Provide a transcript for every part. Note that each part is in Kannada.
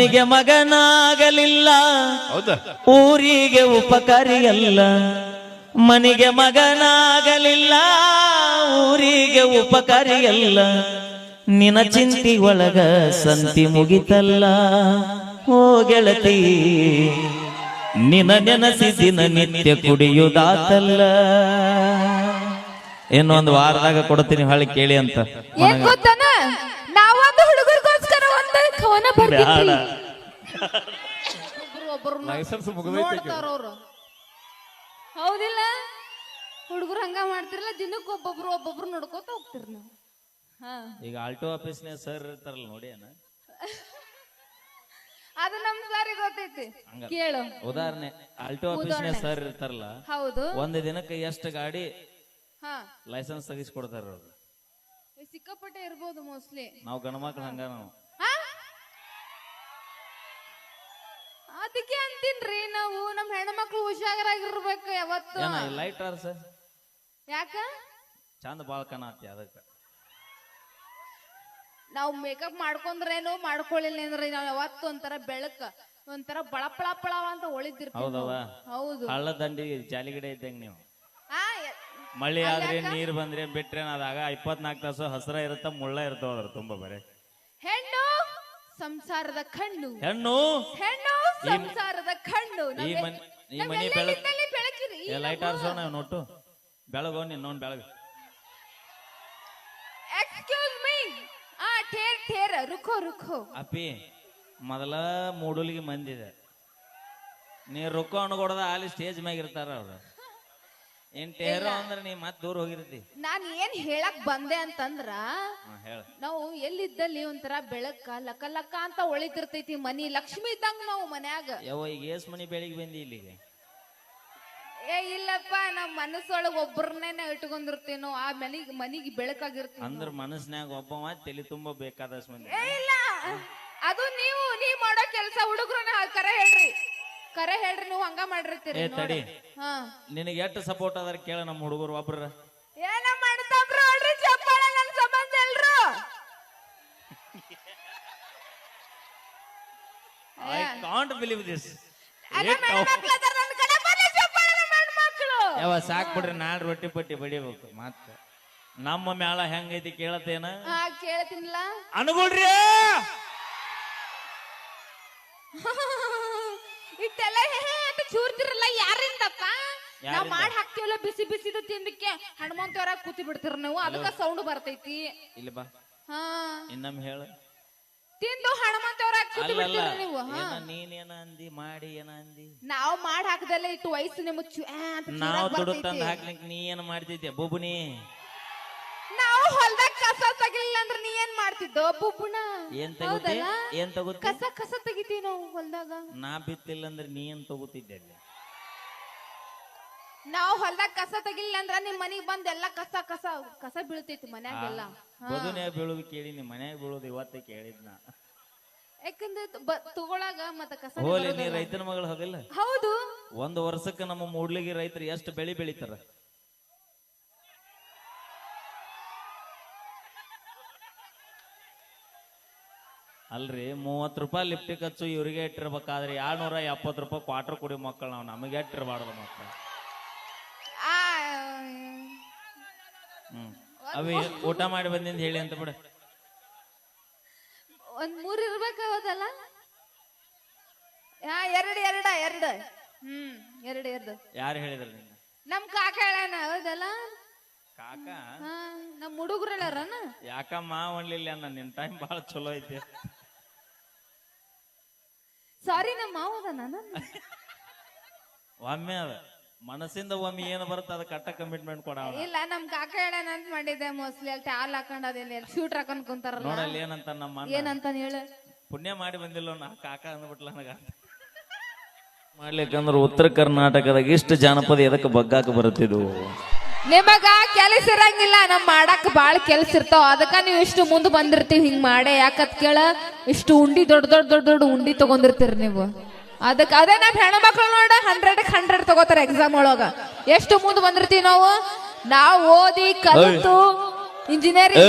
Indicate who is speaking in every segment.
Speaker 1: ಮನಿಗೆ ಮಗನಾಗಲಿಲ್ಲ. ಊರಿಗೆ ಉಪಕಾರಿಯಲ್ಲ. ಮನೆಗೆ ಮಗನಾಗಲಿಲ್ಲ. ಊರಿಗೆ ಉಪಕಾರಿಯಲ್ಲ. ನಿನ ಚಿಂತಿ ಒಳಗ ಸಂತಿ ಮುಗಿತಲ್ಲ. ಓ ಗೆಳತಿ ನಿನ ನೆನಸಿ ದಿನ ನಿತ್ಯ ಕುಡಿಯುದಾತಲ್ಲ ಇನ್ನೊಂದು ವಾರದಾಗ ಕೊಡ್ತೀನಿ ಹೊಳ್ಳಿ ಕೇಳಿ ಅಂತ.
Speaker 2: ಒಬ್ರು
Speaker 3: ಲೈಸೆನ್ಸ್ ಮುಗಿದೈತಿ
Speaker 2: ನೋಡ್ತಾರ ಅವ್ರು. ಹೌದಿಲ್ಲ? ಹುಡುಗರು ಹಂಗ ಮಾಡ್ತಿರಲ್ಲ ದಿನಕ್ಕೆ ಒಬ್ಬೊಬ್ರು ಒಬ್ಬೊಬ್ರು ನೋಡ್ಕೋತ ಹೋಗ್ತಿರ್ ನೀವು. ಹಾ.
Speaker 1: ಈಗ ಆಲ್ಟೋ ಆಫೀಸ್ನ್ಯಾಗ ಸರ್ ಇರ್ತಾರಲ್ಲ ನೋಡಿ ಅಣ್ಣ
Speaker 2: ಅದು ನಮ್ ಸಾರಿ ಗೊತ್ತೈತಿ. ಕೇಳು.
Speaker 1: ಉದಾಹರಣೆ ಆಲ್ಟೋ ಆಫೀಸ್ನ್ಯಾಗ ಸರ್ ಇರ್ತಾರಲ್ಲ
Speaker 2: ಹೌದು.
Speaker 1: ಒಂದ್ ದಿನಕ್ಕೆ ಎಷ್ಟು ಗಾಡಿ
Speaker 2: ಹಾ.
Speaker 1: ಲೈಸೆನ್ಸ್ ತೆಗಿಸ್ಕೊಡ್ತಾರ ಅವ್ರು?
Speaker 2: ಸಿಕ್ಕಾಪಟ್ಟೆ ಇರ್ಬೋದು ಮೋಸ್ಟ್ಲಿ.
Speaker 1: ನಾವು ಗಣಮಕ್ಳು ಹಂಗ ನಾವು.
Speaker 2: ಅದಕ್ಕೆ ಅಂತೀನ್ರಿ ನಾವು ನಮ್ ಹೆಣ್ಮಕ್ಳು ಹುಷಾರಾಗಿರ್ಬೇಕು ಯಾವತ್ತು.
Speaker 1: ಲೈಟ್
Speaker 2: ಯಾಕ?
Speaker 1: ಚಂದ ಬಾಳ್ ಕಾಣತ್ತಿ ಅದಕ್ಕ.
Speaker 2: ನಾವು ಮೇಕಪ್ ಮಾಡ್ಕೊಂಡ್ರೇನು ಮಾಡ್ಕೊಳ್ಳಿಲ್ಲ ಅಂದ್ರೆ ನಾವ್ ಯಾವತ್ತು ಒಂಥರ ಬೆಳಕ ಒಂಥರ ಬಳಪಳ ಪಳವ ಅಂತ ಒಳಿತಿರ್ತೀವಿ
Speaker 1: ಹೌದವ
Speaker 2: ನಾವು. ಹೌದು.
Speaker 1: ಹಳ್ಳ ದಂಡಿ ಜಾಲಿಗಡೆ ಇದ್ದಂಗ ನೀವು.
Speaker 2: ಆ, ಎ-
Speaker 1: ಮಳಿ ಆದ್ರೆ ನೀರ್ ಬಂದ್ರೆ ಬಿಟ್ರೆ ಅದಾಗ ಇಪ್ಪತ್ನಾಲ್ಕು ತಾಸು ಹಸ್ರ ಇರುತ್ತ ಮುಳ್ಳ ಇರ್ತಾವ ಅದ್ರ ತುಂಬಾ ಬರೇ.
Speaker 2: ಸಂಸಾರದ ಕಣ್ಣು.
Speaker 1: ಹೆಣ್ಣು?
Speaker 2: ಹೆಣ್ಣು ಸಂಸಾರದ ಕಣ್ಣು.
Speaker 1: ಈ ಮನ್ ಈ ಮನಿ ಬೆಳಕು
Speaker 2: ಬೆಳಕಿರಿ?
Speaker 1: Light ಆರ್ಸೋಣ note. ಬೆಳಗೋ ನಿನ್ನೊಂದ್ ಬೆಳಗ.
Speaker 2: ಎಕ್ಸ್ಕ್ಯೂಸ್ ಮೀ ಆ ಠೇರ್ ಠೇರ್ ರುಖೋ ರುಖೋ.
Speaker 1: ಅಪ್ಪಿ ಮೊದಲ ಮೂಡುಲಿಗೆ ಮಂದಿದೆ. ನೀ ರೊಕ್ಕ ಅನ್ಕೊಡದ ಅಲ್ಲಿ ಸ್ಟೇಜ್ ಮ್ಯಾಗ ಇರ್ತಾರ ಅವ್ರು. ಏನ್ ಟೇರೋ ಅಂದ್ರೆ ನೀ ಮತ್ ದೂರ ಹೋಗಿರ್ತಿ.
Speaker 2: ನಾನ್ ಏನ್ ಹೇಳಕ್ ಬಂದೆ ಅಂತಂದ್ರ
Speaker 1: ಹೇಳ.
Speaker 2: ನಾವು ಎಲ್ಲಿದ್ದಲ್ಲಿ ಒಂಥರ ಬೆಳಕ ಲಕ ಲಕ ಅಂತ ಒಳಿತಿರ್ತೈತಿ ಮನಿ ಲಕ್ಷ್ಮಿ ಇದ್ದಂಗ ನಾವು ಮನ್ಯಾಗ.
Speaker 1: ಯವ್ವ ಈಗ ಏಸ್ ಮನಿ ಬೆಳಿಗ್ಗೆ ಬಂದಿ ಇಲ್ಲಿಗೆ?
Speaker 2: ಏ ಇಲ್ಲಪ್ಪ ನಮ್ ಮನಸ್ಸೊಳಗ ಒಬ್ಬರನ್ನೇ ಇಟ್ಕೊಂಡಿರ್ತೀವಿ ನಾವು ಆ ಮನಿಗ್ ಮನಿಗ್ ಬೆಳಕಾಗಿರ್ತೀವಿ
Speaker 1: ಅಂದ್ರ ಮನಸ್ನ್ಯಾಗ ಒಬ್ಬವ ತಲೆ ತುಂಬಾ ಬೇಕಾದಷ್ಟು ಮಂದಿ.
Speaker 2: ಏ ಇಲ್ಲ. ಅದು ನೀವು ನೀವ್ ಮಾಡೋ ಕೆಲ್ಸ ಹುಡುಗರನ್ನ ಕರೆ ಹೇಳ್ರಿ. ಕರೆ ಹೇಳ್ರಿ ನೀವು ಹಂಗ ಮಾಡಿರ್ತೀರಿ
Speaker 1: ಏ ತಡಿ.
Speaker 2: ಹಾ.
Speaker 1: ನಿನಗೆ ಎಷ್ಟು ಸಪೋರ್ಟ್ ಅದಾರ ಕೇಳ ನಮ್ಮ ಹುಡುಗರು ಒಬ್ರ.
Speaker 2: ಏನ ಮಾಡ್ತಾಬ್ರು ನೋಡ್ರಿ ಚಪ್ಪಾಳೆ ನನ್ ಸಂಬಂಧ ಎಲ್ರು
Speaker 1: ಐ ಕಾಂಟ್ ಬಿಲೀವ್ ದಿಸ್ ಯಾವ ಸಾಕ್ ಬಿಡ್ರಿ ನಾಳೆ ರೊಟ್ಟಿ ಪಟ್ಟಿ ಬಡಿಬೇಕು ಮತ್ತ. ನಮ್ಮ ಮ್ಯಾಲ ಹೆಂಗೈತಿ ಕೇಳತ್ತೇನ?
Speaker 2: ಆ ಕೇಳ್ತೀನಿಲ್ಲ.
Speaker 1: ಅನುಗುಳ್ರಿ
Speaker 2: ಇಟ್ಟೆಲ್ಲ ಹೇ ಹೇ ಅಂತ ಚೂರ್ತಿರಲ್ಲ ಯಾರಿಂದಪ್ಪ ನಾವ್ ಮಾಡಿ ಹಾಕ್ತಿವಲ್ಲ ಬಿಸಿ ಬಿಸಿದು ತಿಂದಕ್ಕೆ ಹನುಮಂತವರ ಕೂತಿ ಬಿಡ್ತೀರ ನೀವು? ಅದಕ್ಕ ಸೌಂಡ್ ಬರ್ತೈತಿ.
Speaker 1: ಇಲ್ಲ ಬಾ.
Speaker 2: ಹಾ.
Speaker 1: ಇನ್ನೊಮ್ಮೆ ಹೇಳು.
Speaker 2: ತಿಂದು ಹನುಮಂತವರ ಕೂತಿ ಬಿಡ್ತೀರ ನೀವು? ಹಾ.
Speaker 1: ಏನ ನೀನೇನ ಅಂದಿ ಮಾಡಿ ಏನ ಅಂದಿ?
Speaker 2: ನಾವ್ ಮಾಡಿ ಹಾಕದಲ್ಲ ಇಟ್ಟು ವಯಸ್ಸು ನಿಮ್ಗೆ ಚು ಆ ಅಂತ
Speaker 1: ನಾವು
Speaker 2: ಚೂರಾಗ್
Speaker 1: ದುಡ್ಡು
Speaker 2: ಬರ್ತೈತಿ.
Speaker 1: ಹಾಕ್ಲಿಕ್ ನೀ ಏನ್ ಮಾಡ್ತಿದ್ದೆ ಬೊಬುನಿ?
Speaker 2: ನಾವು ಹೊಲ್ದಾಗ ಕಸ ತೆಗಿಲಿಲ್ಲ ಅಂದ್ರೆ ನೀ ಏನ್ ಮಾಡ್ತಿದ್ದೋ ಬುಬ್ಬುಣ
Speaker 1: ಏನ್ ತಗೋತಿ?
Speaker 2: ಹೌದಲ್ಲ?
Speaker 1: ಏನ್ ತಗೋತಿ?
Speaker 2: ಕಸ ಕಸ ತೆಗಿತೀವಿ ನಾವು ಹೊಲ್ದಾಗ.
Speaker 1: ನಾ ಬಿತ್ತಿಲ್ಲ ಅಂದ್ರೆ ನೀ ಏನ್ ತಗೋತಿದ್ದೆ ಅಲ್ಲಿ?
Speaker 2: ನಾವು ಹೊಲ್ದಾಗ ಕಸ ತೆಗಿಲಿಲ್ಲ ಅಂದ್ರ ನಿಮ್ ಮನಿಗ್ ಬಂದ್ ಎಲ್ಲಾ ಕಸ ಕಸ ಕಸ ಬೀಳ್ತೈತಿ ಮನ್ಯಾಗೆಲ್ಲ.
Speaker 1: ಬದುನೆ ಬೀಳೋದು ಕೇಳಿ ನಿಮ್ಮ ಮನ್ಯಾಗ ಬೀಳೋದು ಇವತ್ತ ಕೇಳಿದ್ನ.
Speaker 2: ಯಾಕಂದ್ರೆ ಬ- ತಗೊಳಾಗ ಮತ್ತ ಕಸ
Speaker 1: ಹೋಲಿ ನೀ ರೈತನ ಮಗಳು ಹೋಗಿಲ್ಲ?
Speaker 2: ಹೌದು.
Speaker 1: ಒಂದು ವರ್ಷಕ್ಕೆ ನಮ್ಮ ಮೂಡ್ಲಿಗೆ ರೈತರು ಎಷ್ಟು ಬೆಳಿ ಬೆಳಿತಾರ? ಅಲ್ರಿ ಮೂವತ್ ರೂಪಾಯಿ ಲಿಫ್ಟಿ ಖರ್ಚು ಇವ್ರಿಗೆ ಇಟ್ಟಿರ್ಬೇಕಾದ್ರೆ ಎರಡ್ನೂರ ಎಪ್ಪತ್ತು ರೂಪಾಯಿ ಕ್ವಾರ್ಟರ್ ಕುಡಿ ಮಕ್ಕಳು ನಾವು. ನಮಗೆ ಇಟ್ಟಿರ್ಬಾರ್ದು ಮಕ್ಕಳು
Speaker 2: ಆ
Speaker 1: ಹ್ಮ್ ಅವಿ ಊಟ ಮಾಡಿ ಬಂದಿಂದ ಹೇಳಿ ಅಂತ ಬಿಡ.
Speaker 2: ಒಂದ್ ಮೂರ್ ಇರ್ಬೇಕಾವದಲ್ಲ ಹಾ ಎರಡ್ ಎರಡ ಎರಡ್. ಹ್ಮ್ ಎರಡ್ ಎರಡು.
Speaker 1: ಯಾರು ಹೇಳಿದ್ರು
Speaker 2: ನಮ್ ಕಾಕ ಹೇಳಣ ಹೌದಲ್ಲ?
Speaker 1: ಕಾಕ?
Speaker 2: ಹಾ ನಮ್ ಯಾಕ
Speaker 1: ಯಾಕಮ್ಮ ಒಣಲಿಲ್ಲ ಅನ್ನ ನಿನ್ ಟೈಮ್ ಬಹಳ ಚಲೋ ಐತಿ.
Speaker 2: ಸಾರಿ ನಮ್ಮ ಮಾವದ ನಾನು?
Speaker 1: ಒಮ್ಮೆ ಅದ. ಮನಸ್ಸಿಂದ ಒಮ್ಮೆ ಏನು ಬರುತ್ತೆ ಅದಕ್ಕೆ ಕಟ್ಟ ಕಮಿಟ್ಮೆಂಟ್ ಕೊಡ
Speaker 2: ಇಲ್ಲ ನಮ್ ಕಾಕ ಹೇಳಣ ಅಂತ ಮಾಡಿದ್ದೆ ಮೋಸ್ಟ್ಲಿ ಅಲ್ಲಿ ಟ್ಯಾಲ್ ಹಾಕೊಂಡ್ ಅದೇಲಿ ಶೂಟ್ ಹಾಕೊಂಡ್ ಕುಂತಾರ
Speaker 1: ನೋಡಲ್ಲಿ ಏನಂತ ನಮ್ಮ ಅಣ್ಣ.
Speaker 2: ಏನಂತ ಹೇಳು.
Speaker 1: ಪುಣ್ಯ ಮಾಡಿ ಬಂದಿಲ್ಲ ನಾ ಕಾಕ ಅಂದ್ಬಿಟ್ಲ ನನಗ ಮಾಡ್ಲಿಕ್ಕಂದ್ರ ಉತ್ತರ ಕರ್ನಾಟಕದಾಗ ಇಷ್ಟು ಜಾನಪದ ಎದಕ್ಕೆ ಬಗ್ಗಾಕ ಬರುತ್ತಿದ್ವು?
Speaker 2: ನಿಮಗ ಕೆಲಸ ಇರಂಗಿಲ್ಲ ನಮ್ ಮಾಡಕ್ ಬಾಳ ಕೆಲ್ಸ ಇರ್ತಾವ. ಅದಕ್ಕ ನೀವು ಇಷ್ಟು ಮುಂದ್ ಬಂದಿರ್ತೀವಿ ಹಿಂಗ್ ಮಾಡೇ. ಯಾಕತ್ ಕೇಳ ಇಷ್ಟು ಉಂಡಿ ದೊಡ್ಡ ದೊಡ್ಡ ದೊಡ್ಡ ದೊಡ್ಡ ಉಂಡಿ ತಗೊಂಡಿರ್ತೀರಿ ನೀವು. ಅದಕ್ಕ ಅದೇ ನಮ್ ಹೆಣ್ಮಕ್ಳು ನೋಡ ಹಂಡ್ರೆಡ್ ಹಂಡ್ರೆಡ್ ತಗೋತಾರೆ ಎಕ್ಸಾಮ್ ಒಳಗ. ಎಷ್ಟು ಮುಂದ್ ಬಂದಿರ್ತೀವಿ ನಾವು? ನಾವು ಓದಿ ಕಲಿತು ಇಂಜಿನಿಯರಿಂಗ್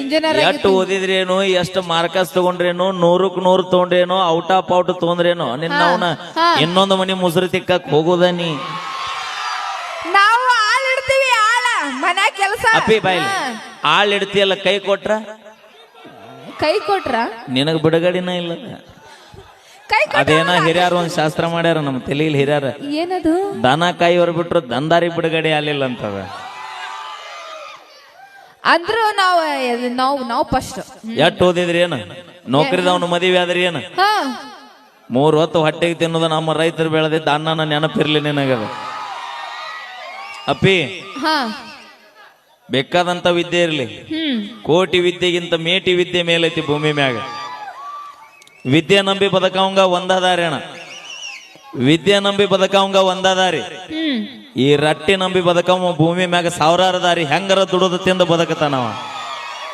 Speaker 2: ಇಂಜಿನಿಯರ್
Speaker 1: ಎಷ್ಟು ಓದಿದ್ರೇನು ಎಷ್ಟು ಮಾರ್ಕಸ್ ತಗೊಂಡ್ರೇನು ನೂರಕ್ ನೂರು ತಗೊಂಡ್ರೇನು ಔಟ್ ಆಫ್ ಔಟ್ ತಗೊಂಡ್ರೇನು ನಿನ್ನ ಅವನ ಇನ್ನೊಂದು ಮನೆ ಮುಸುರು ತಿಕ್ಕಕ್ ಹೋಗೋದ ನೀ?
Speaker 2: ನಾವು ಆಳ್ ಇಡ್ತೀವಿ ಆಳ ಮನೆ ಕೆಲಸ.
Speaker 1: ಅಪ್ಪಿ ಬಾಯಿ ಆಳ್ ಇಡ್ತಿಯಲ್ಲ ಕೈ ಕೊಟ್ರ?
Speaker 2: ಕೈ ಕೊಟ್ರ?
Speaker 1: ನಿನಗ್ ಬಿಡುಗಡಿನ ಇಲ್ಲ.
Speaker 2: ಕೈ
Speaker 1: ಅದೇನ ಹಿರಿಯರು ಒಂದ್ ಶಾಸ್ತ್ರ ಮಾಡ್ಯಾರ ನಮ್ಮ ತಲೆಯಲ್ಲಿ ಹಿರಿಯರ.
Speaker 2: ಏನದು?
Speaker 1: ದನ ಕಾಯಿ ಹೊರಬಿಟ್ರು ದಂದಾರಿ ಬಿಡುಗಡೆ ಆಗ್ಲಿಲ್ಲ ಅಂತದ.
Speaker 2: ಅಂದ್ರು ನಾವು ನಾವು ನಾವು ಫಸ್ಟ್
Speaker 1: ಎಟ್ ಓದಿದ್ರಿ ಏನು? ನೌಕರಿದವನು ಮದುವೆ ಆದ್ರಿ ಏನು?
Speaker 2: ಹಾ.
Speaker 1: ಮೂರ್ ಹೊತ್ತು ಹೊಟ್ಟೆಗೆ ತಿನ್ನೋದು ನಮ್ಮ ರೈತರು ಬೆಳೆದಿದ್ದ ಅನ್ನನ ನೆನಪಿರ್ಲಿ ನಿನಗದ. ಅಪ್ಪಿ
Speaker 2: ಹಾ.
Speaker 1: ಬೇಕಾದಂತ ವಿದ್ಯೆ ಇರ್ಲಿ.
Speaker 2: ಹ್ಮ್.
Speaker 1: ಕೋಟಿ ವಿದ್ಯೆಗಿಂತ ಮೇಟಿ ವಿದ್ಯೆ ಮೇಲೈತಿ ಭೂಮಿ ಮ್ಯಾಗ. ವಿದ್ಯೆ ನಂಬಿ ಬದಕವಂಗ ಒಂದಾದಾರಿ ಅಣ್ಣ. ವಿದ್ಯೆ ನಂಬಿ ಬದಕವಂಗ ಒಂದಾದಾರಿ. ಈ ರಟ್ಟಿ ನಂಬಿ ಬದಕವ ಭೂಮಿ ಮ್ಯಾಗ ಸಾವಿರಾರು ದಾರಿ ಹೆಂಗರ ದುಡದ ತಿಂದ ಬದುಕತಾನವ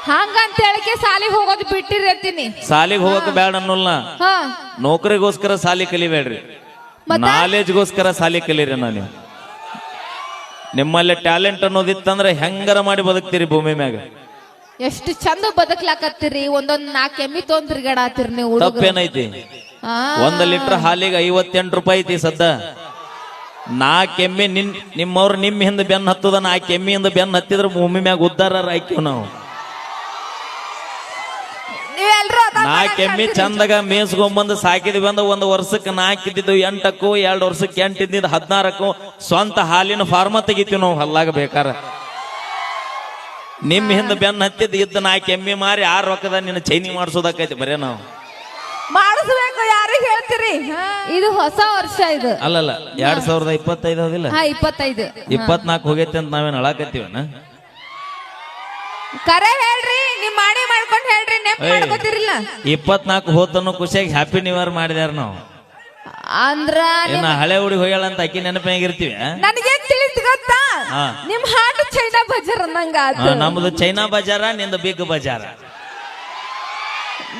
Speaker 2: ಹಂಗಂತ ಹೇಳಿಕೆ ಸಾಲಿಗೆ ಹೋಗೋದು ಬಿಟ್ಟಿರತ್ತೀನಿ
Speaker 1: ಸಾಲಿಗೆ ಹೋಗಕ್ ಬೇಡ ಅನ್ನೋಲ್
Speaker 2: ಹಾ.
Speaker 1: ನೌಕರಿಗೋಸ್ಕರ ಸಾಲಿ ಕಲಿಬೇಡ್ರಿ. ನಾಲೆಜ್ಗೋಸ್ಕರ ಸಾಲಿ ಕಲೀರಿ ನಾನು ನಿಮ್ಮಲ್ಲಿ ಟ್ಯಾಲೆಂಟ್ ಅನ್ನೋದಿತ್ತಂದ್ರೆ ಹೆಂಗರ ಮಾಡಿ ಬದುಕ್ತೀರಿ ಭೂಮಿ ಮ್ಯಾಗ?
Speaker 2: ಎಷ್ಟು ಚಂದ ಬದುಕ್ಲಾಕತ್ತೀರಿ ಒಂದೊಂದ್ ನಾಲ್ಕು ಎಮ್ಮಿ ತೊಂದ್ರಿಗಡ ತಿರ್ಗಾಡತ್ತೀರಿ ನೀವು ಹುಡುಗ
Speaker 1: ತಪ್ಪೇನೈತಿ? ಒಂದ್ ಲೀಟರ್ ಹಾಲಿಗೆ ಐವತ್ತೆಂಟು ರೂಪಾಯಿ ಐತಿ ಸದ್ದ. ನಾಲ್ಕು ಎಮ್ಮಿ ನಿನ್ ನಿಮ್ಮವ್ರು ನಿಮ್ ಹಿಂದ ಬೆನ್ ಹತ್ತದ ನಾಲ್ಕು ಎಮ್ಮಿಯಿಂದ ಬೆನ್ ಹತ್ತಿದ್ರ ಭೂಮಿ ಮ್ಯಾಗ ಉದ್ದಾರ ಹಾಕಿವ್ ನಾವು.
Speaker 2: ನೀವೆಲ್ರೂ ಅದ
Speaker 1: ಚಂದಾಗ ಮೇಸ್ಕೊಂಬಂದು ಸಾಕಿದ್ವಿ ಅಂದ ಒಂದು ವರ್ಷಕ್ಕೆ ನಾಲ್ಕು ಇದ್ದಿದ್ದು ಎಂಟಕ್ಕೂ ಎರಡು ವರ್ಷಕ್ಕೆ ಎಂಟು ಇದ್ದಿದ್ದು ಹದಿನಾರಕ್ಕೂ ಸ್ವಂತ ಹಾಲಿನ ಫಾರ್ಮ ತೆಗಿತೀವಿ ನಾವು ಹಲ್ಲಾಗ ಬೇಕಾರ. ನಿಮ್ ಹಿಂದ ಬೆನ್ನ ಹತ್ತಿದ್ ಇದ್ದ ನಾ ಕೆಮ್ಮಿ ಮಾರಿ ಆರು ರೊಕ್ಕದ ನಿನ್ನ ಚೈನಿ ಮಾಡಿಸೋದಕ್ಕೈತಿ ಬರೇ ನಾವು.
Speaker 2: ಮಾಡಿಸ್ಬೇಕು ಯಾರಿಗೆ ಹೇಳ್ತೀರಿ? ಇದು ಹೊಸ ವರ್ಷ ಇದು.
Speaker 1: ಅಲ್ಲಲ್ಲ ಎರಡ್ ಸಾವಿರದ ಇಪ್ಪತ್ತೈದು ಹೋಗಿಲ್ಲ?
Speaker 2: ಹಾ ಇಪ್ಪತ್ತೈದು.
Speaker 1: ಇಪ್ಪತ್ನಾಲ್ಕು ಹೋಗೈತಿ ಅಂತ ನಾವೇನು ಅಳಾಕತ್ತೀವನ?
Speaker 2: ಕರೆ ಹೇಳ್ರಿ ನಿಮ್ ಮಾಡಿ ಮಾಡ್ಕೊಂಡು ಹೇಳ್ರಿ ನೆಪ್
Speaker 1: ಏಯ್.
Speaker 2: ಮಾಡ್ಕೋತಿರಿಲ್ಲ?
Speaker 1: ಇಪ್ಪತ್ನಾಲ್ಕು ಹೋತನ್ನು ಖುಷಿಯಾಗಿ ಹ್ಯಾಪಿ ನ್ಯೂ ಇಯರ್ ಮಾಡಿದ್ಯಾರ ನಾವು.
Speaker 2: ಅಂದ್ರ
Speaker 1: ಏನ ಹಳೆ ಹುಡುಗಿ ಹೋಗ್ಯಾಳ ಅಂತ ಅಕ್ಕಿ ನೆನಪಿರ್ತೀವಿ
Speaker 2: ನನಗೆ ತಿಳಿದ ಗೊತ್ತಾ?
Speaker 1: ಹಾ.
Speaker 2: ನಿಮ್ ಹಾಡು ಚೈನಾ ಬಜಾರ್ ಅನ್ನಂಗ ಆತು.
Speaker 1: ನಮ್ದು ಚೈನಾ ಬಜಾರ ನಿಂದು ಬಿಗ್ ಬಜಾರ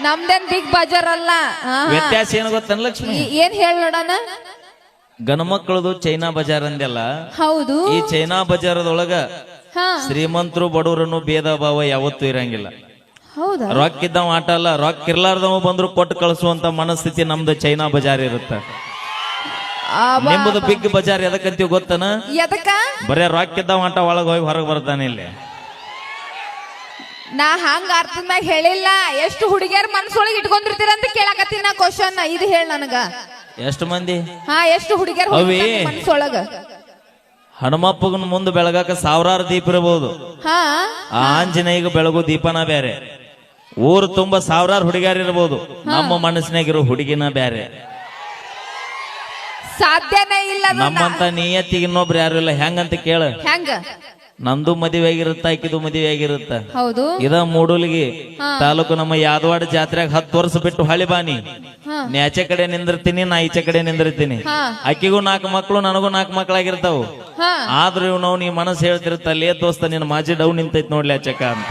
Speaker 2: ನಮ್ದೇನ್ ಬಿಗ್ ಬಜಾರ್ ಅಲ್ಲ. ಹಾ, ಹಾ.
Speaker 1: ವ್ಯತ್ಯಾಸ ಏನು ಗೊತ್ತನ್ ಲಕ್ಷ್ಮಿ?
Speaker 2: ಈ- ಏನ್ ಹೇಳ ನೋಡಣ?
Speaker 1: ಗಣಮಕ್ಕಳದು ಚೈನಾ ಬಜಾರ್ ಅಂದೆಲ್ಲ
Speaker 2: ಹೌದು.
Speaker 1: ಈ ಚೈನಾ ಬಜಾರದೊಳಗ
Speaker 2: ಹಾ.
Speaker 1: ಶ್ರೀಮಂತರು ಬಡವರನ್ನು ಭೇದ ಭಾವ ಯಾವತ್ತೂ ಇರಂಗಿಲ್ಲ.
Speaker 2: ಹೌದಾ?
Speaker 1: ರೊಕ್ಕ ಇದ್ದವ ಆಟ ಅಲ್ಲ ರೊಕ್ಕ ಇರ್ಲಾರ್ದವ ಬಂದ್ರು ಕೊಟ್ಟು ಕಳಿಸುವಂತ ಮನಸ್ಥಿತಿ ನಮ್ದು ಚೈನಾ ಬಜಾರ್ ಇರುತ್ತೆ. ನಿಮ್ಮದು ಬಿಗ್ ಬಜಾರ್ ಎದಕ್ಕಂತೀವಿ ಗೊತ್ತನ?
Speaker 2: ಎದಕ್ಕ?
Speaker 1: ಬರೇ ರೊಕ್ಕ ಇದ್ದವ ಆಟ ಒಳಗೆ ಹೋಗಿ ಹೊರಗೆ ಬರ್ತಾನೆ ಇಲ್ಲಿ.
Speaker 2: ನಾ ಹಂಗ ಅರ್ಥದ ಮ್ಯಾಗ ಹೇಳಿಲ್ಲ. ಎಷ್ಟು ಹುಡುಗಿಯರ್ ಮನ್ಸೊಳಗೆ ಇಟ್ಕೊಂಡಿರ್ತೀರ ಅಂತ ಕೇಳಾಕತ್ತೀನಿ ನಾ ಕ್ವಶನ್ ಇದು ಹೇಳ ನನಗ.
Speaker 1: ಎಷ್ಟು ಮಂದಿ?
Speaker 2: ಹಾ ಎಷ್ಟು ಹುಡುಗಿಯರ್
Speaker 1: ಅವಿ.
Speaker 2: ಮನ್ಸೊಳಗ?
Speaker 1: ಹನುಮಪ್ಪಗನ ಮುಂದೆ ಬೆಳಗಾಕ ಸಾವಿರಾರು ದೀಪ ಇರಬಹುದು
Speaker 2: ಹಾ.
Speaker 1: ಆ ಆಂಜನೇಯಗ ಬೆಳಗು ದೀಪನ ಬೇರೆ. ಊರು ತುಂಬಾ ಸಾವಿರಾರು ಹುಡುಗಿಯರು ಇರಬಹುದು ನಮ್ಮ ಮನಸ್ಸಿನಾಗಿರೋ ಹುಡುಗಿನ ಬೇರೆ
Speaker 2: ಸಾಧ್ಯನೇ ಇಲ್ಲ ಅದು ನಾ-
Speaker 1: ನಮ್ಮಂತ ನಿಯತ್ತಿಗೆ ಇನ್ನೊಬ್ರು ಯಾರು ಇಲ್ಲ? ಹೆಂಗಂತ ಕೇಳ.
Speaker 2: ಹೆಂಗ?
Speaker 1: ನಂದು ಮದುವೆ ಆಗಿರುತ್ತ ಆಕಿದು ಮದುವೆ ಆಗಿರುತ್ತ?
Speaker 2: ಹೌದು.
Speaker 1: ಇದ ಮೂಡುಲ್ಗಿ ತಾಲೂಕು ನಮ್ಮ ಯಾದವಾಡ ಜಾತ್ರೆಗೆ ಹತ್ತು ವರ್ಷ ಬಿಟ್ಟು ಹಳಿ ಬಾನಿ.
Speaker 2: ಹಾ.
Speaker 1: ನೀ ಆಚೆ ಕಡೆ ನಿಂದಿರ್ತೀನಿ ನಾ ಈಚೆ ಕಡೆ ನಿಂದಿರ್ತೀನಿ.
Speaker 2: ಅಕ್ಕಿಗೂ
Speaker 1: ಆಕಿಗೂ ನಾಲ್ಕು ಮಕ್ಕಳು ನನಗೂ ನಾಲ್ಕು ಮಕ್ಕಳಾಗಿರ್ತಾವು.
Speaker 2: ಹಾ.
Speaker 1: ಆದ್ರೂ ಇವ್ ನಾವು ನೀ ಮನಸ್ಸು ಹೇಳ್ತಿರ್ತಲ್ಲೇ ದೋಸ್ತ ನಿನ್ನ ಮಾಜಿ ಡೌನ್ ನಿಂತೈತ್ ನೋಡ್ಲಿ ಆಚಕ ಅಂತ.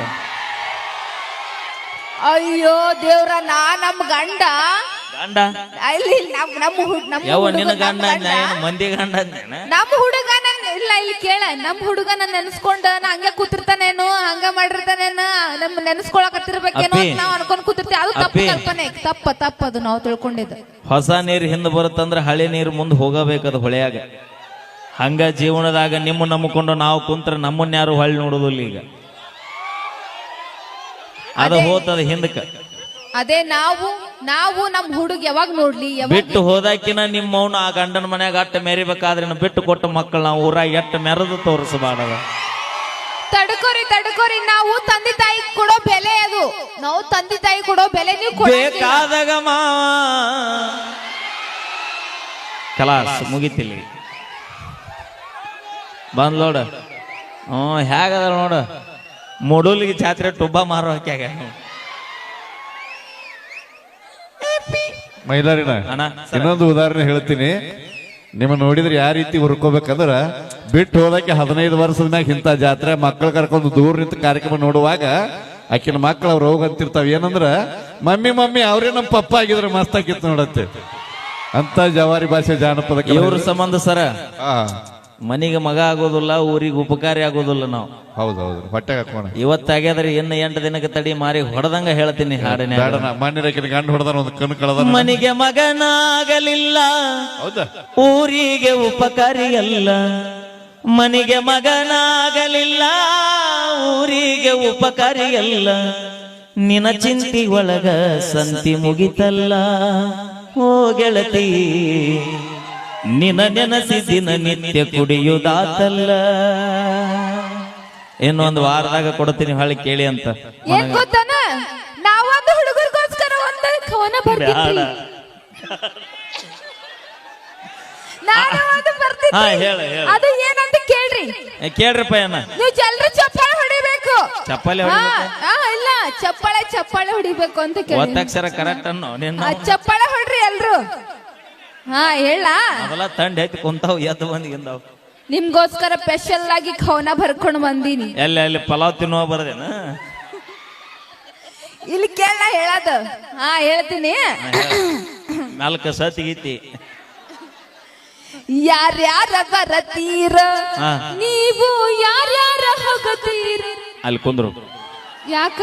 Speaker 2: ಅಯ್ಯೋ ದೇವ್ರ ನಾ ನಮ್ ಗಂಡ.
Speaker 1: ಗಂಡ?
Speaker 2: ಇಲ್ಲಿ ನಮ್ ನಮ್ಮ ಹುಡ್- ನಮ್ಮ
Speaker 1: ಯಾವ
Speaker 2: ಹುಡುಗ
Speaker 1: ನಿನ್ನ
Speaker 2: ನಮ್
Speaker 1: ಗಂಡ ಮಂದಿ ಗಂಡ ಅಂದ್ನೇನ?
Speaker 2: ನಮ್ಮ ಹುಡುಗ ನನ್ ಇಲ್ಲ ಇಲ್ಲಿ ಕೇಳ. ನಮ್ ಹುಡುಗ ನನ್ ನೆನ್ಸ್ಕೊಂಡ ನಾ ಹಂಗೆ ಕೂತಿರ್ತಾನೇನು? ಹಂಗ ಮಾಡಿರ್ತಾನೇನು? ನಮ್ ನೆನ್ಸ್ಕೊಳಕತ್ತಿರ್ಬೇಕೇನೋ
Speaker 1: ಅಪ್ಪಿ.
Speaker 2: ಅಂತ ನಾವ್ ಅನ್ಕೊಂಡ್ ಕೂತಿರ್ತೀವಿ. ಅದು ತಪ್ಪು
Speaker 1: ಅಪ್ಪಿ.
Speaker 2: ಕಲ್ಪನೆ ತಪ್ಪ ತಪ್ಪ ಅದು ನಾವು ತಿಳ್ಕೊಂಡಿದ್ದು.
Speaker 1: ಹೊಸ ನೀರು ಹಿಂದೆ ಬರುತ್ತಂದ್ರೆ ಹಳೆ ನೀರು ಮುಂದೆ ಹೋಗಬೇಕದು ಹೊಳೆಯಾಗ. ಹಂಗ ಜೀವನದಾಗ ನಿಮ್ಮ ನಂಬಿಕೊಂಡು ನಾವು ಕುಂತ್ರ ನಮ್ಮನ್ನ ಯಾರು ಹೊಳ್ಳಿ ನೋಡುದಿಲ್ಲ ಈಗ. ಅದು ಹೋತದ ಹಿಂದಕ್ಕೆ.
Speaker 2: ಅದೇ ನಾವು ನಾವು ನಮ್ ಹುಡುಗ ಯಾವಾಗ ನೋಡ್ಲಿ ಯಾವಾಗ
Speaker 1: ಬಿಟ್ಟು ಹೋದಾಕಿನ ನಿಮ್ಮ ಮೌನ ಆ ಗಂಡನ ಮನ್ಯಾಗ ಅಟ್ಟ ಮೆರಿಬೇಕಾದ್ರೆ ಇನ್ನು ಬಿಟ್ಟು ಕೊಟ್ಟ ಮಕ್ಕಳು ನಾವು ಊರಾಗ ಎಟ್ಟು ಮೆರೆದು ತೋರಿಸಬಾರ್ದ
Speaker 2: ತಡ್ಕೋರಿ ತಡ್ಕೋರಿ ನಾವು ತಂದೆ ತಾಯಿ ಕೊಡೋ ಬೆಲೆ ಅದು. ನಾವು ತಂದೆ ತಾಯಿ ಕೊಡೋ ಬೆಲೆ ನೀವು.
Speaker 1: ಬೇಕಾದಾಗ ಮಾವ. ಕಲಾಸ್ ಮುಗಿತಿಲ್ಲ. ಬಂದ್ ನೋಡ. ಹ್ಞೂ ಹೇಗದ ನೋಡ. ಮೂಡೂಲಿಗೆ ಜಾತ್ರೆ ಟುಬ್ಬ ಮಾರೋ ಹಾಕ್ಯಾಗ.
Speaker 3: ಮೈಲಾರಿನ
Speaker 1: ಅಣ್ಣ
Speaker 3: ಇನ್ನೊಂದು ಉದಾಹರಣೆ ಹೇಳ್ತೀನಿ. ನಿಮ್ಮ ನೋಡಿದ್ರೆ ಯಾವ ರೀತಿ ಹುರ್ಕೋಬೇಕಂದ್ರ ಬಿಟ್ಟು ಹೋದಕ್ಕೆ ಹದಿನೈದು ವರ್ಷದ ಮ್ಯಾಗ ಇಂಥ ಜಾತ್ರೆ ಮಕ್ಕಳು ಕರ್ಕೊಂಡು ದೂರ ನಿಂತ ಕಾರ್ಯಕ್ರಮ ನೋಡುವಾಗ ಆಕಿನ ಮಕ್ಕಳು ಅವ್ರು ಹೋಗ್ ಅಂತಿರ್ತಾವ. ಏನಂದ್ರ ಮಮ್ಮಿ ಮಮ್ಮಿ ಅವರೇ ನಮ್ಮ ಪಪ್ಪ ಆಗಿದ್ರೆ ಮಸ್ತ್ ಆಗಿತ್ತು ನೋಡತ್ತೆ. ಅಂತ ಜವಾರಿ ಭಾಷೆ ಜಾನಪದ.
Speaker 1: ಇವ್ರ ಸಂಬಂಧ ಸರ. ಮನಿಗೆ ಮಗ ಆಗೋದಿಲ್ಲ ಊರಿಗೆ ಉಪಕಾರಿ ಆಗೋದಿಲ್ಲ ನಾವು.
Speaker 3: ಹೌದು ಹೌದು ಹೊಟ್ಟೆ ಹಾಕೋಣ
Speaker 1: ಇವತ್ತಾಗ್ಯಾದ್ರೆ ಇನ್ನು ಎಂಟು ದಿನಕ್ಕೆ ತಡಿ ಮಾರಿ ಹೊಡೆದಂಗ ಹೇಳ್ತೀನಿ ಹಾಡಿನ
Speaker 3: ಮನೆಗೆ ಮಗನಾಗಲಿಲ್ಲ ಗಂಡು ಉಪಕಾರಿ ಒಂದು ಕಣ್ಣು ಕಳೆದ
Speaker 1: ಮನೆಗೆ ಮಗನಾಗಲಿಲ್ಲ
Speaker 3: ಹೌದಾ?
Speaker 1: ಊರಿಗೆ ಉಪಕಾರಿಯಲ್ಲ. ಮನಿಗೆ ಮಗನಾಗಲಿಲ್ಲ ಊರಿಗೆ ಉಪಕಾರಿಯಲ್ಲ. ನಿನ ಚಿಂತಿ ಒಳಗ ಸಂತಿ ಮುಗಿತಲ್ಲ ಓ ಗೆಳತಿ. ನಿನ ನೆನಸಿ ದಿನ ನಿತ್ಯ ಕುಡಿಯುದಾತಲ್ಲ ಇನ್ನೊಂದು ವಾರದಾಗ ಕೊಡ್ತೀನಿ ಹೊಳ್ಳಿ ಕೇಳಿ ಅಂತ.
Speaker 2: ಏನ್ ಗೊತ್ತಾನ? ನಾವೊಂದು ಹುಡುಗರಿಗೋಸ್ಕರ ಒಂದು ಕವನ ಬರ್ತೀನಿ ನಾನು ಒಂದು ಬರ್ತೀನಿ
Speaker 1: ಹಾ, ಹೇಳು, ಹೇಳು.
Speaker 2: ಅದು ಏನಂತ ಕೇಳ್ರಿ.
Speaker 1: ಏ, ಕೇಳ್ರಪ್ಪ ಏನ
Speaker 2: ನೀವು ಜಲ್ರು ಚಪ್ಪಾಳೆ ಹೊಡಿಬೇಕು.
Speaker 1: ಚಪ್ಪಾಳೆ
Speaker 2: ಹಾ,
Speaker 1: ಹೊಡಿಬೇಕಾ?
Speaker 2: ಹಾ, ಇಲ್ಲ ಚಪ್ಪಾಳೆ ಚಪ್ಪಾಳೆ ಹೊಡಿಬೇಕು ಅಂತ ಕೇಳಿ
Speaker 1: ಒತ್ತಕ್ಷರ ಕರೆಕ್ಟ್ ಅನ್ನೋ ನಿನ್ನ
Speaker 2: ಚಪ್ಪಾಳೆ ಹೊಡ್ರಿ ಎಲ್ರು. ಹಾ ಹೇಳ.
Speaker 1: ತಂಡ ಐತಿ ಕುಂತಾವ್ ಎದ್ದು ಬಂದಿಗಿಂದಾವ್
Speaker 2: ನಿಮ್ಗೋಸ್ಕರ ಸ್ಪೆಷಲ್ ಆಗಿ ಕವನ ಬರ್ಕೊಂಡು ಬಂದೀನಿ.
Speaker 1: ಎಲ್ಲಿ ಅಲ್ಲಿ ಪಲಾವ್ ತಿನ್ನುವ ಬರದೇನ?
Speaker 2: ಇಲ್ಲಿ ಕೇಳ ಹೇಳದ. ಹಾ ಹೇಳ್ತೀನಿ.
Speaker 1: ನಾಲ್ಕು ಸತಿಗೀತಿ
Speaker 2: ಯಾರ್ಯಾರ ಬರತೀರ?
Speaker 1: ಹಾ.
Speaker 2: ನೀವು ಯಾರ್ಯಾರ ಹೋಗತೀರ?
Speaker 1: ಅಲ್ಲಿ ಕುಂದ್ರು.
Speaker 2: ಯಾಕ?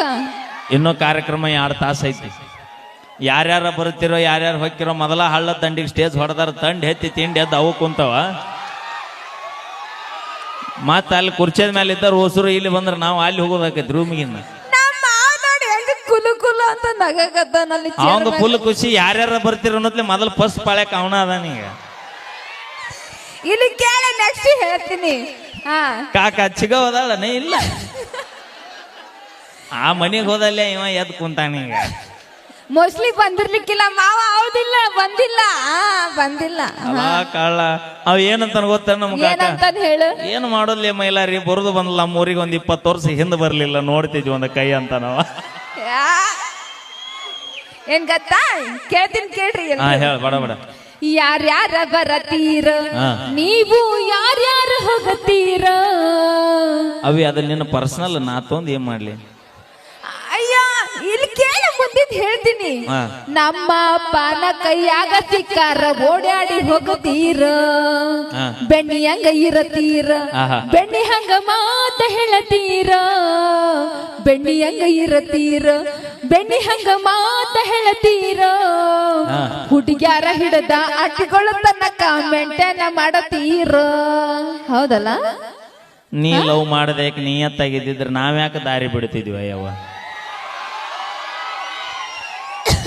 Speaker 1: ಇನ್ನೂ ಕಾರ್ಯಕ್ರಮ ಎರಡು ತಾಸ ಐತಿ ಯಾರ್ಯಾರ ಬರ್ತಿರೋ ಯಾರ್ಯಾರು ಹೊಕ್ಕಿರೋ ಮೊದಲ ಹಳ್ಳ ತಂಡಿಗೆ ಸ್ಟೇಜ್ ಹೊಡೆದಾರ ತಂಡ ಎತ್ತಿ ತಿಂಡಿ ಎದ್ದು ಅವು ಕುಂತವ. ಮತ್ತೆ ಅಲ್ಲಿ ಕುರ್ಚಿದ ಮೇಲೆ ಇದ್ದಾರ ಹೊಸರು ಇಲ್ಲಿ ಬಂದ್ರೆ ನಾವು ಅಲ್ಲಿ ಹೋಗೋದಾಕೈತಿ ರೂಮಿಗಿನ್ನ ಅವಂಗ ಫುಲ್ ಖುಷಿ ಯಾರ್ಯಾರ ಬರ್ತಿರೋ ಅನ್ನೋದ್ಲೆ ಮೊದಲು ಫಸ್ಟ್ ಪಾಳ್ಯಕ್ಕೆ ಅವನ ಅದಾನೀಗ
Speaker 2: ಇಲ್ಲಿ ಕೇಳ ನೆಕ್ಸ್ಟ್ ಹೇಳ್ತೀನಿ.
Speaker 1: ಕಾಕ ನೀ ಇಲ್ಲ. ಆ ಮನೆಗೆ ಹೋದಲ್ಲೇ ಇವ ಎದ್ದು ಕುಂತಾನೀಗ
Speaker 2: ಮೋಸ್ಟ್ಲಿ ಬಂದಿರ್ಲಿಕ್ಕಿಲ್ಲ. ಮಾವ ಹೌದಿಲ್ಲ ಬಂದಿಲ್ಲ. ಆ ಬಂದಿಲ್ಲ.
Speaker 1: ಕಾಳ ಕಳ್ಳ ಅವ್ ಏನಂತ ಗೊತ್ತ ನಮ್ಗ ಕಾಕ
Speaker 2: ಏನಂತ ಹೇಳು?
Speaker 1: ಏನು ಮಾಡೋದ್ಲಿ ಮೈಲಾರಿ ಬರುದು ಬಂದಿಲ್ಲ ನಮ್ಮ ಊರಿಗೆ ಒಂದ್ ಇಪ್ಪತ್ತು ವರ್ಷ ಹಿಂದೆ ಬರ್ಲಿಲ್ಲ ನೋಡ್ತಿದ್ವಿ ಒಂದ್ ಕೈ ಅಂತ ನಾವ.
Speaker 2: ಏನ್ ಗೊತ್ತಾ? ಕೇಳ್ತೀನಿ ಕೇಳ್ರಿ
Speaker 1: ಹಾ
Speaker 2: ಎಲ್ರು.
Speaker 1: ಹೇಳ ಬಡ ಬಡ.
Speaker 2: ಯಾರ್ಯಾರ ಬರತೀರ?
Speaker 1: ಹಾ.
Speaker 2: ನೀವು ಯಾರ್ಯಾರ ಹೋಗತೀರ?
Speaker 1: ಅವಿ ಅದ ನಿನ್ನ ಪರ್ಸನಲ್ ನಾ ತೊಂದ್ ಏನ್ ಮಾಡ್ಲಿ?
Speaker 2: ಮುಂದಿದ್ ಹೇಳ್ತೀನಿ.
Speaker 1: ಹಾ.
Speaker 2: ನಮ್ಮ ಪಾನ ಕೈಯಾಗ ಸಿಕ್ಕಾರ ಓಡಾಡಿ ಹೋಗತೀರ
Speaker 1: ಹಾ.
Speaker 2: ಬೆಣ್ಣಿ ಹಂಗ ಇರತೀರ.
Speaker 1: ಆಹಾ.
Speaker 2: ಬೆಣ್ಣಿ ಹಂಗ ಮಾತ ಹೇಳತೀರ. ಬೆಣ್ಣಿ ಹಂಗ ಇರತೀರ. ಬೆಣ್ಣಿ ಹಂಗ ಮಾತ ಹೇಳತೀರ.
Speaker 1: ಹಾ.
Speaker 2: ಹುಡುಗ್ಯಾರ ಹಿಡದ ಅಟ್ಟಿಗಳು ತನ್ನ ಕಾಮೆಂಟನ ಮಾಡತೀರ. ಹೌದಲ್ಲ?
Speaker 1: ನೀ ಲವ್ ಮಾಡದೇಕ್ ನೀಯತ್ತಾಗಿದ್ದಿದ್ರೆ ನಾವ್ಯಾಕೆ ದಾರಿ ಬಿಡ್ತಿದ್ವಿ ಅಯ್ಯವ್ವ?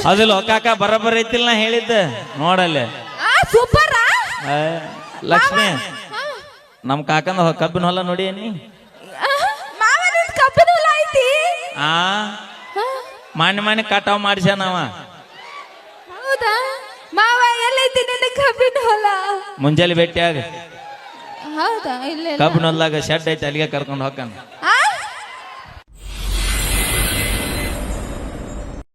Speaker 1: ಅದಿಲ್ಲ ಕಾಕ ಬರಬರ ಐತಿಲ್ಲ ನಾ ಹೇಳಿದ್ದ. ನೋಡಲ್ಲೇ.
Speaker 2: ಸೂಪರ್
Speaker 1: ಲಕ್ಷ್ಮಿ ನಮ್ ಕಾಕಂದ ಹೊ- ಕಬ್ಬಿನ ಹೊಲ ನೋಡಿ ನೀ
Speaker 2: ಮಾವನ ಕಬ್ಬಿನ ಹೊಲ ಐತಿ?
Speaker 1: ಆ ಮಾನ್ಯ ಮಾನ್ಯ ಕಟಾವ್ ಮಾಡಿಸ್ಯಾನವ
Speaker 2: ಹೌದಾ? ಮಾವ ಎಲ್ಲೈತಿ ನಿನ್ನ ಕಬ್ಬಿನ ಹೊಲ?
Speaker 1: ಮುಂಜಾನೆ ಭೇಟಿಯಾಗ.
Speaker 2: ಹೌದಾ? ಇಲ್ಲ ಇಲ್ಲ.
Speaker 1: ಕಬ್ಬಿನ ಹೊಲ್ದಾಗ ಶೆಡ್ ಐತಿ ಅಲ್ಲಿಗೆ ಕರ್ಕೊಂಡು ಹೋಗ್ತಾನ.